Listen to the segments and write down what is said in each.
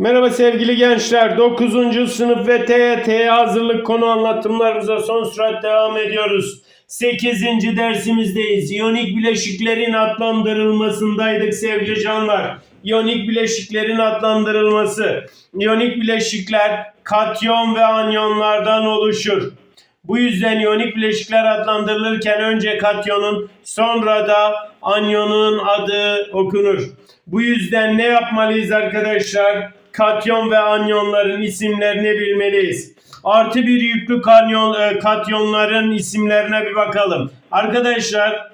Merhaba sevgili gençler. 9. sınıf ve TYT'ye hazırlık konu anlatımlarımıza son sürat devam ediyoruz. 8. dersimizdeyiz. İyonik bileşiklerin adlandırılmasındaydık sevgili canlar. İyonik bileşiklerin adlandırılması. İyonik bileşikler katyon ve anyonlardan oluşur. Bu yüzden iyonik bileşikler adlandırılırken önce katyonun sonra da anyonun adı okunur. Bu yüzden ne yapmalıyız arkadaşlar? Katyon ve anyonların isimlerini bilmeliyiz. Artı bir yüklü kanyon, e, katyonların isimlerine bir bakalım. Arkadaşlar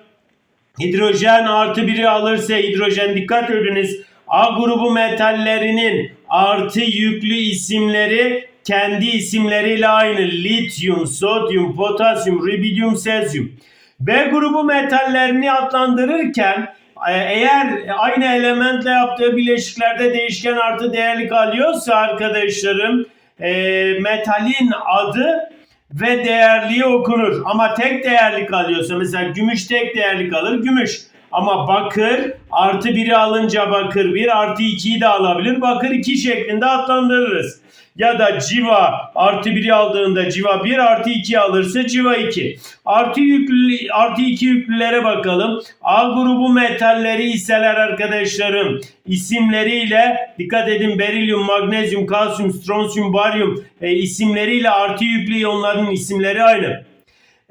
hidrojen artı biri alırsa hidrojen dikkat ediniz. A grubu metallerinin artı yüklü isimleri kendi isimleriyle aynı. Lityum, sodyum, potasyum, rubidium, sezyum. B grubu metallerini adlandırırken eğer aynı elementle yaptığı bileşiklerde değişken artı değerlik alıyorsa arkadaşlarım e, metalin adı ve değerliği okunur. Ama tek değerlik alıyorsa mesela gümüş tek değerlik alır gümüş. Ama bakır artı biri alınca bakır bir artı ikiyi de alabilir. Bakır iki şeklinde adlandırırız. Ya da civa artı biri aldığında civa 1 artı 2 alırsa civa 2. Artı yüklü artı 2 yüklülere bakalım. A grubu metalleri iseler arkadaşlarım isimleriyle dikkat edin berilyum, magnezyum, kalsiyum, stronsiyum, baryum e, isimleriyle artı yüklü iyonların isimleri aynı.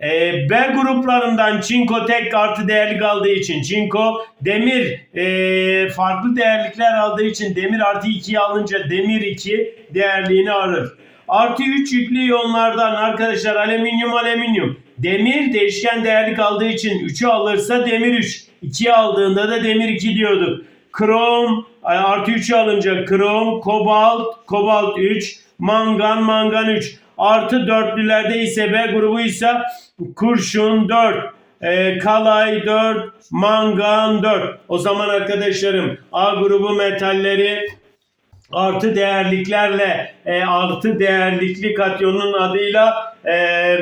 E, B gruplarından çinko tek artı değerlik aldığı için çinko demir e, farklı değerlikler aldığı için demir artı 2'yi alınca demir 2 değerliğini alır. Artı 3 yüklü iyonlardan arkadaşlar alüminyum alüminyum. Demir değişken değerlik aldığı için 3'ü alırsa demir 3. 2'yi aldığında da demir 2 diyorduk. Krom artı 3'ü alınca krom, kobalt, kobalt 3, mangan, mangan 3. Artı dörtlülerde ise B grubu ise kurşun 4, e, kalay 4, mangan 4. O zaman arkadaşlarım A grubu metalleri artı değerliklerle e, artı değerlikli katyonun adıyla e,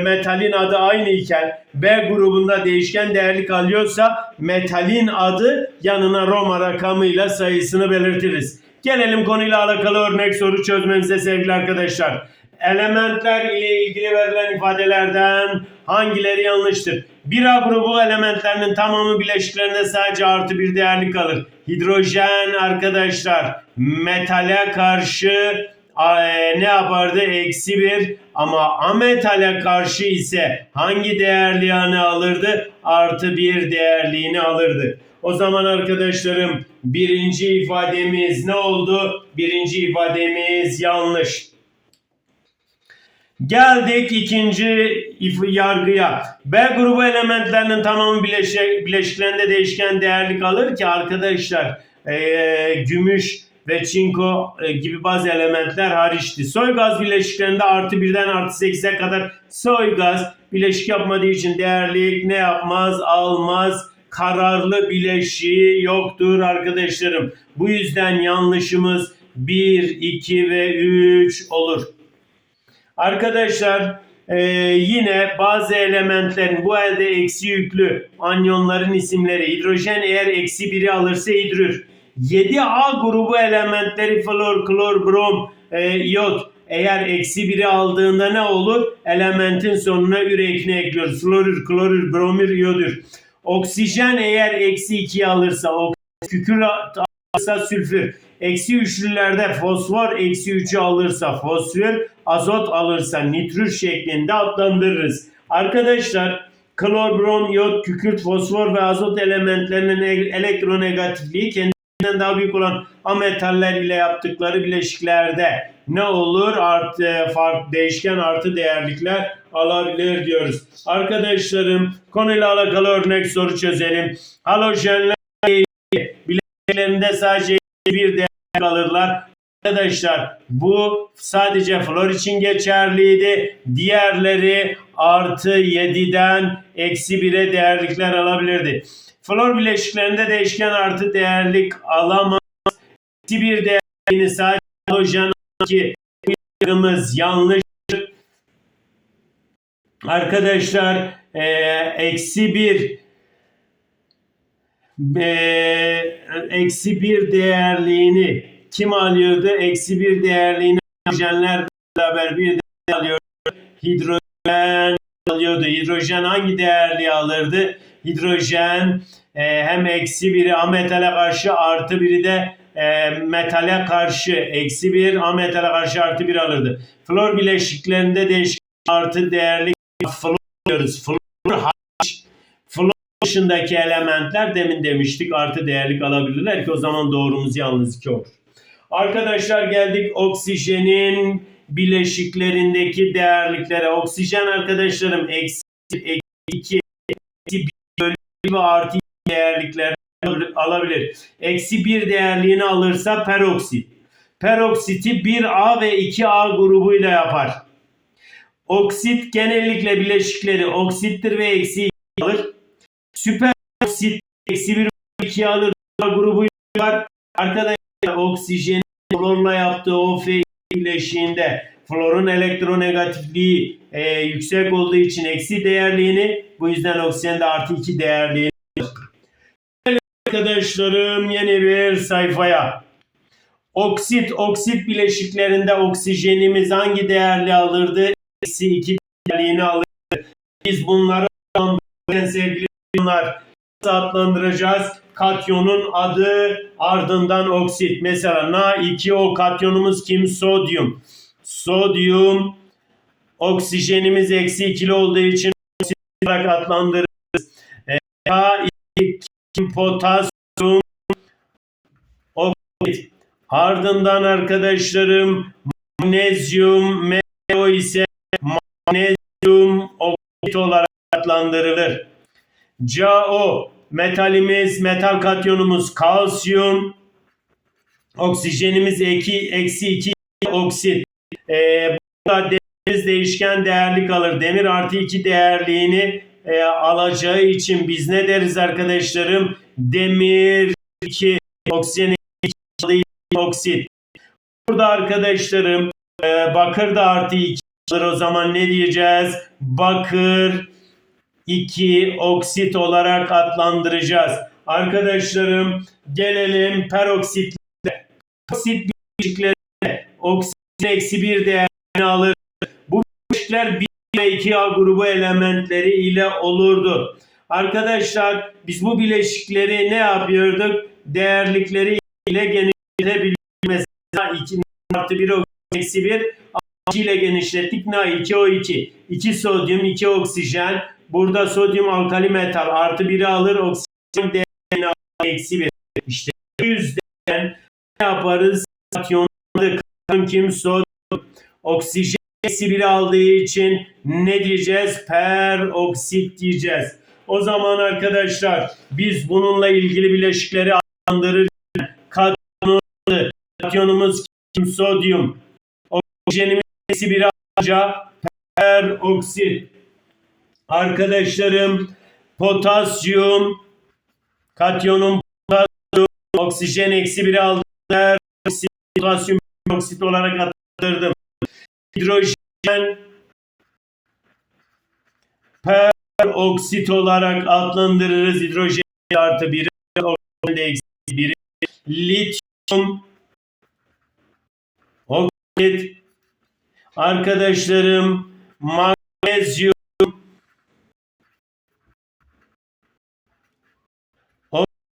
metalin adı aynı iken B grubunda değişken değerlik alıyorsa metalin adı yanına Roma rakamıyla sayısını belirtiriz. Gelelim konuyla alakalı örnek soru çözmemize sevgili arkadaşlar. Elementler ile ilgili verilen ifadelerden hangileri yanlıştır? 1A grubu elementlerinin tamamı bileşiklerinde sadece artı bir değerlik alır. Hidrojen arkadaşlar metale karşı e, ne yapardı? Eksi bir ama ametale karşı ise hangi değerliğini alırdı? Artı bir değerliğini alırdı. O zaman arkadaşlarım birinci ifademiz ne oldu? Birinci ifademiz yanlış. Geldik ikinci yargıya. B grubu elementlerinin tamamı bileşik, bileşiklerinde değişken değerlik alır ki arkadaşlar eee, gümüş ve çinko e, gibi bazı elementler hariçti. Soy gaz bileşiklerinde artı birden artı 8'e kadar soy gaz bileşik yapmadığı için değerlik ne yapmaz almaz kararlı bileşiği yoktur arkadaşlarım. Bu yüzden yanlışımız 1, 2 ve 3 olur. Arkadaşlar e, yine bazı elementlerin bu elde eksi yüklü anyonların isimleri hidrojen eğer eksi biri alırsa hidrür. 7A grubu elementleri flor, klor, brom, e, iot eğer eksi biri aldığında ne olur? Elementin sonuna ürekini ekliyoruz. Florür, klorür, bromür, iyodür. Oksijen eğer eksi 2 alırsa, kükür alırsa sülfür. Eksi üçlülerde fosfor eksi 3'ü alırsa fosfor, azot alırsa nitrür şeklinde adlandırırız. Arkadaşlar klor, brom, iyot, kükürt, fosfor ve azot elementlerinin el- elektronegatifliği kendinden daha büyük olan ametaller ile yaptıkları bileşiklerde ne olur? Artı, farklı değişken artı değerlikler alabilir diyoruz. Arkadaşlarım konuyla alakalı örnek soru çözelim. Halojenler bileşiklerinde sadece bir değer alırlar. Arkadaşlar bu sadece flor için geçerliydi. Diğerleri artı 7'den eksi 1'e değerlikler alabilirdi. Flor bileşiklerinde değişken artı değerlik alamaz. Eksi bir değerliğini sadece halojen ki yargımız yanlış. Arkadaşlar e, eksi bir e, eksi bir değerliğini kim alıyordu? Eksi bir değerliğini hidrojenler beraber bir değer alıyordu. Hidrojen alıyordu. Hidrojen hangi değerliği alırdı? Hidrojen e, hem eksi biri ametale karşı artı biri de e, metale karşı eksi bir ametale karşı artı bir alırdı. Flor bileşiklerinde değişken artı değerli flor diyoruz. Flor dışındaki elementler demin demiştik artı değerlik alabilirler ki o zaman doğrumuz yalnız 2 olur. Arkadaşlar geldik oksijenin bileşiklerindeki değerliklere. Oksijen arkadaşlarım eksi 2 eksi 1 bölü ve artı değerlikler alabilir. Eksi 1 değerliğini alırsa peroksit. Peroksiti 1A ve 2A grubuyla yapar. Oksit genellikle bileşikleri oksittir ve eksi 2 alır. Süperoksit eksi 1 ve 2 alır. A grubuyla var. Arkadaşlar oksijen florla yaptığı o F bileşiğinde florun elektronegatifliği e, yüksek olduğu için eksi değerliğini bu yüzden oksijen de artı 2 değerliğini arkadaşlarım yeni bir sayfaya. Oksit, oksit bileşiklerinde oksijenimiz hangi değerli alırdı? Eksi 2 değerliğini alırdı. Biz bunları sevgili bunlar adlandıracağız. Katyonun adı ardından oksit. Mesela Na2O katyonumuz kim? Sodyum. Sodyum oksijenimiz eksi ikili olduğu için oksit olarak adlandırırız. E, K2 kim? Potasyum oksit. Ardından arkadaşlarım magnezyum MEO ise magnezyum oksit olarak adlandırılır. CaO metalimiz, metal katyonumuz kalsiyum. Oksijenimiz eki, eksi 2 oksit. Ee, burada demir değişken değerli kalır. Demir artı 2 değerliğini e, alacağı için biz ne deriz arkadaşlarım? Demir 2 oksijen 2 oksit. Burada arkadaşlarım e, bakır da artı 2 alır. O zaman ne diyeceğiz? Bakır 2 oksit olarak adlandıracağız. Arkadaşlarım gelelim peroksitlere. Peroksit bileşiklerine oksijen eksi 1 değerini alır. Bu bileşikler 1 ve 2 A grubu elementleri ile olurdu. Arkadaşlar biz bu bileşikleri ne yapıyorduk? Değerlikleri ile genişletebiliriz. Mesela 2 artı 1 eksi 1 2 ile genişlettik. Na2O2. 2 sodyum, 2 oksijen. Burada sodyum alkali metal artı 1'i alır. Oksijen değerini alır. Eksi 1. İşte yüzden ne yaparız? Katyonları katyon kim? Sodyum. Oksijen eksi 1'i aldığı için ne diyeceğiz? Peroksit diyeceğiz. O zaman arkadaşlar biz bununla ilgili bileşikleri adlandırırken katyonu, katyonumuz kim? Sodyum. Oksijenimiz eksi 1'i alınca peroksit. Arkadaşlarım potasyum katyonun potasyum oksijen eksi 1'i aldı. Peroksit, potasyum oksit olarak adlandırdım. Hidrojen peroksit olarak adlandırırız. Hidrojen artı 1'i oksijen eksi 1'i. Lityum oksit arkadaşlarım magnezyum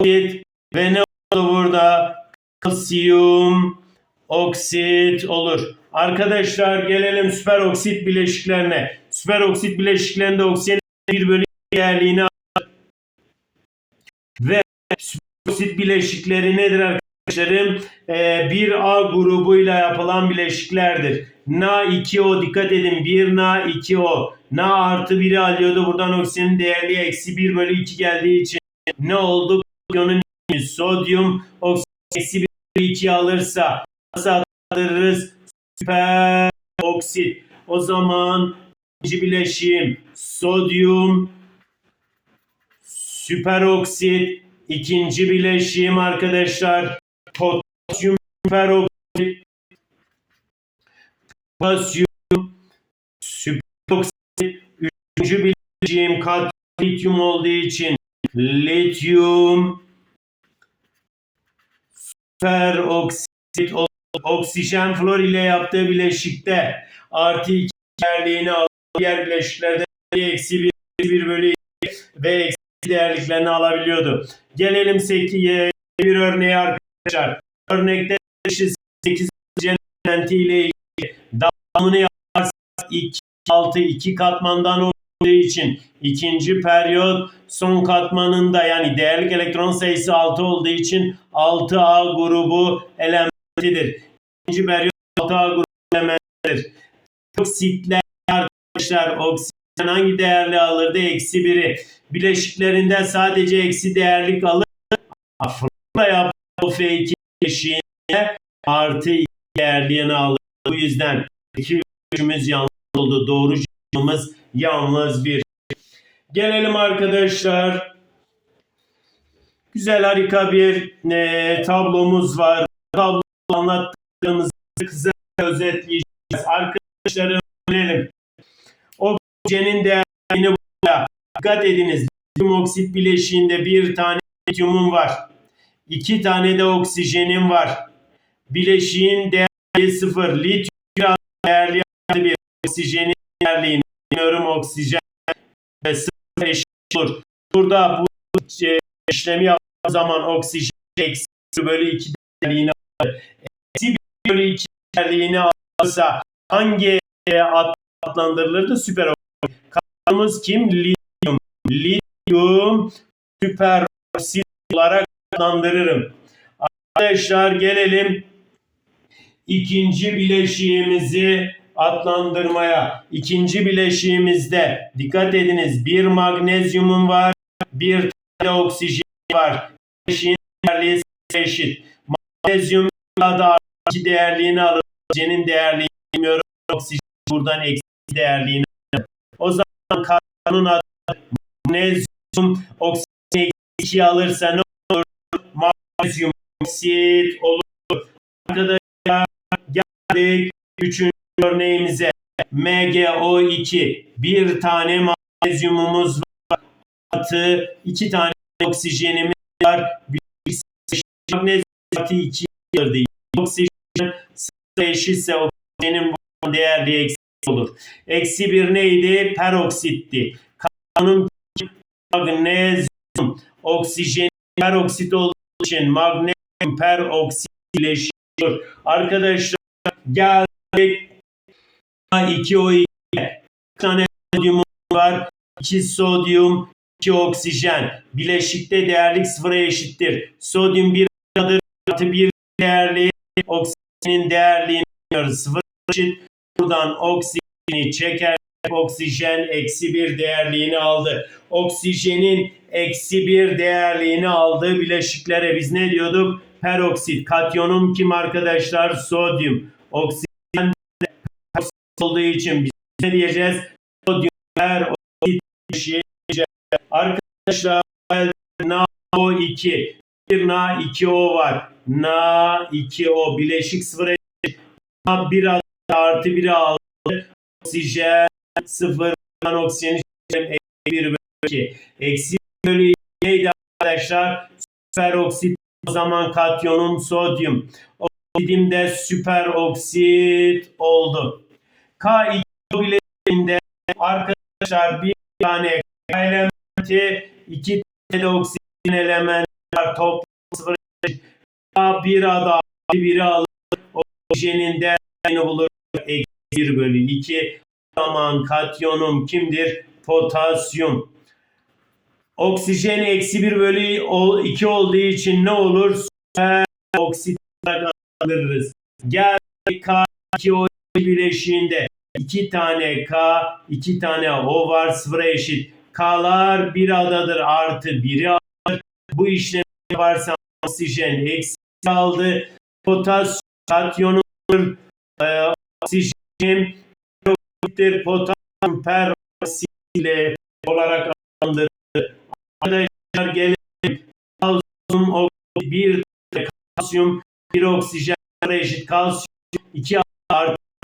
oksit ve ne oldu burada? Kalsiyum oksit olur. Arkadaşlar gelelim süperoksit bileşiklerine. Süperoksit bileşiklerinde oksijen 1 bölü değerliğini alır. Ve süperoksit bileşikleri nedir arkadaşlarım? Ee, 1A grubuyla yapılan bileşiklerdir. Na2O dikkat edin 1 Na2O. Na artı 1'i alıyordu. Buradan oksijenin değerliği eksi 1 bölü 2 geldiği için ne oldu? Katyonun sodyum oksijen eksi 1 bölü 2 alırsa nasıl adlandırırız? Süper oksit. O zaman ikinci bileşim sodyum süperoksit ikinci bileşim arkadaşlar potasyum süperoksit potasyum süperoksit üçüncü bileşim kat olduğu için lityum süperoksit oksit olup oksijen flor ile yaptığı bileşikte artı 2 değerliğini alır. Diğer bileşiklerde eksi 1, 1 bölü 2 ve eksi değerliklerini alabiliyordu. Gelelim 8, bir örneğe arkadaşlar. Örnekte 8 elementi ile ilgili dağılımını yaparsak 2, 6, 2 katmandan için ikinci periyot son katmanında yani değerlik elektron sayısı 6 olduğu için 6A grubu elementidir. İkinci periyot 6A grubu elementidir. Oksitler arkadaşlar oksijen hangi değerli alırdı? Eksi 1'i. Bileşiklerinde sadece eksi değerlik alır. Afrla yaptığı F2 bileşiğine artı 2 değerliğini alır. Bu yüzden iki üçümüz yanlış oldu. Doğru cevabımız yalnız bir. Gelelim arkadaşlar. Güzel harika bir e, tablomuz var. Tablo anlattığımızı kısa özetleyeceğiz. Arkadaşlar öğrenelim. Oksijenin değerini burada. Dikkat ediniz. Lityum oksit bileşiğinde bir tane lityumun var. İki tane de oksijenin var. Bileşiğin değeri sıfır. Lityum değerli bir. Oksijenin değerliğini bilmiyorum. Oksijen ve sıfır eşit olur. Burada bu e, işlemi yaptığım zaman oksijen eksi bölü 2 değerliğini alır. Eksi 1 bölü 2 değerliğini alırsa hangi e, ad- adlandırılırdı? Süper oksit. Kanımız kim? Lityum. Lityum süper oksit olarak adlandırırım. Arkadaşlar gelelim ikinci bileşiğimizi adlandırmaya. İkinci bileşiğimizde dikkat ediniz bir magnezyumun var, bir tane oksijen var. Bileşiğin değerliği eşit. Magnezyum da iki değerliğini alır. Oksijenin değerliğini bilmiyorum. Oksijen buradan eksi değerliğini alır. O zaman kanun adı magnezyum oksijen 2 alırsa ne olur? Magnezyum oksit olur. Arkadaşlar geldik üçüncü örneğimize. MgO2 bir tane magnezyumumuz var. Artı iki tane oksijenimiz var. Bir magnezyum artı 2 alırdı. Oksijen sıfır eşitse oksijenin bu değerli eksi olur. Eksi bir neydi? Peroksitti. Kanun magnezyum oksijen peroksit olduğu için magnezyum peroksit birleşiyor. Arkadaşlar geldik 2O2 bir tane sodyum var. 2 sodyum 2 oksijen. Bileşikte değerlik sıfıra eşittir. Sodyum 1 adır artı 1 değerli oksijenin değerliğini biliyoruz. Sıfır eşit. Buradan oksijeni çeker. Oksijen eksi bir değerliğini aldı. Oksijenin eksi bir değerliğini aldığı bileşiklere biz ne diyorduk? Peroksit. Katyonum kim arkadaşlar? Sodyum. Oksijen olduğu için biz ne diyeceğiz? Sodyum peroksit bileşiği diyeceğiz. Arkadaşlar NaO2 bir Na2O var. Na2O bileşik sıfıra eşit. Na1 artı 1'i aldı. Oksijen sıfırdan oksijeni eksi 1 bölü 2. Eksi 1 bölü 2 neydi arkadaşlar? Süper oksit o zaman katyonum sodyum. Oksidim de süper oksit oldu. K2 bileşiğinde arkadaşlar bir tane K elementi iki tane oksijen elementi var. Toplam sıfır eşit. K1 adı biri alır. Oksijenin değerini bulur. Eksi 1 bölü 2. O zaman katyonum kimdir? Potasyum. Oksijen eksi 1 bölü 2 olduğu için ne olur? Süper oksit olarak adlandırırız. Geldik K2O bileşiğinde 2 tane K, 2 tane O var sıfıra eşit. K'lar bir adadır artı 1'i alır. Bu işlemi yaparsan oksijen eksi aldı. Potasyum katyonu e, oksijen peroksittir. Potasyum peroksit ile olarak adlandırılır. Arkadaşlar gelelim. Kalsiyum bir kalsiyum bir oksijen eşit kalsiyum 2 artı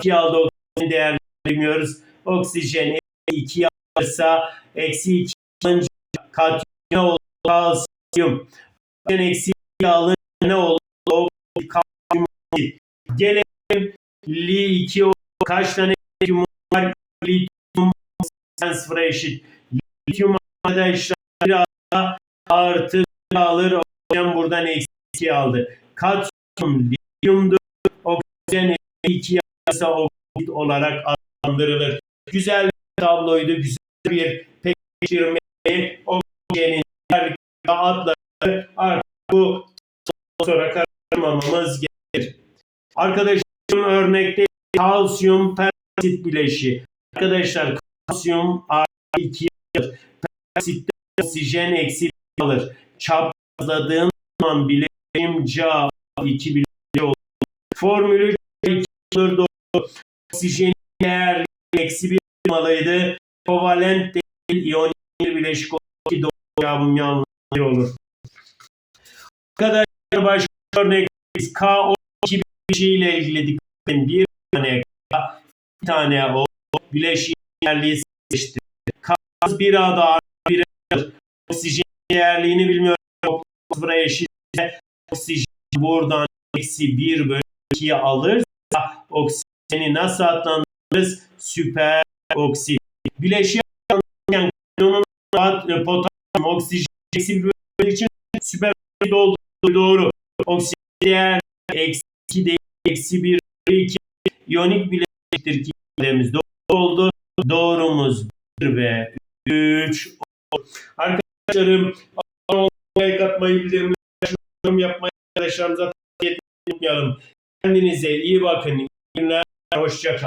2 aldı oksijen değerli bilmiyoruz. Oksijen 2 alırsa eksi 2 alınca katyum ne olur? Kalsiyum. Oksijen eksi 2 alınca ne olur? O kalsiyum oksit. Gelelim Li2 o kaç tane lityum var? Lityum 0'a eşit. Lityum arkadaşlar biraz daha artı alır. Hocam buradan eksi aldı. Katyum lityumdur. Oksijen 2 ise oksit olarak adlandırılır. Güzel bir tabloydu. Güzel bir pekiştirmeyi oksijenin diğer adları artık bu sonra karıştırmamamız gerekir. Arkadaşlarım örnekte kalsiyum peroksit bileşi. Arkadaşlar kalsiyum artı 2 alır. Peroksitte oksijen eksi alır. Çaprazladığım zaman bileşim Ca 2 bileşi olur. Formülü Ca 2 olur Oksijen değerli eksi bir olmalıydı. Kovalent değil bir bileşik olur ki doğru cevabım yanlış olur. Arkadaşlar başka örnek K12 bileşiğiyle ilgili dikkat. Bir tane K, bir tane O bileşiğin değerliği seçti. K bir artı bir. Oksijen değerliğini bilmiyorum. Sıfıra eşitse oksijen buradan eksi 1 bölü 2'yi alırsa oksijeni nasıl adlandırırız? Süper oksit. Adlandırırken onun potasyum oksijen eksi 1 bölü için süper oksit olduğu doğru. Oksijen değer eksi 2 değil eksi 1 bölü 2 iyonik bileşiktir ki ifademiz doğru oldu. Doğrumuz 1 ve 3 Arkadaşlarım olmayı, katmayı, bildirimleri yorum yapmayı arkadaşlarımıza tavsiye unutmayalım. Kendinize iyi bakın. İyi günler. nauczycielka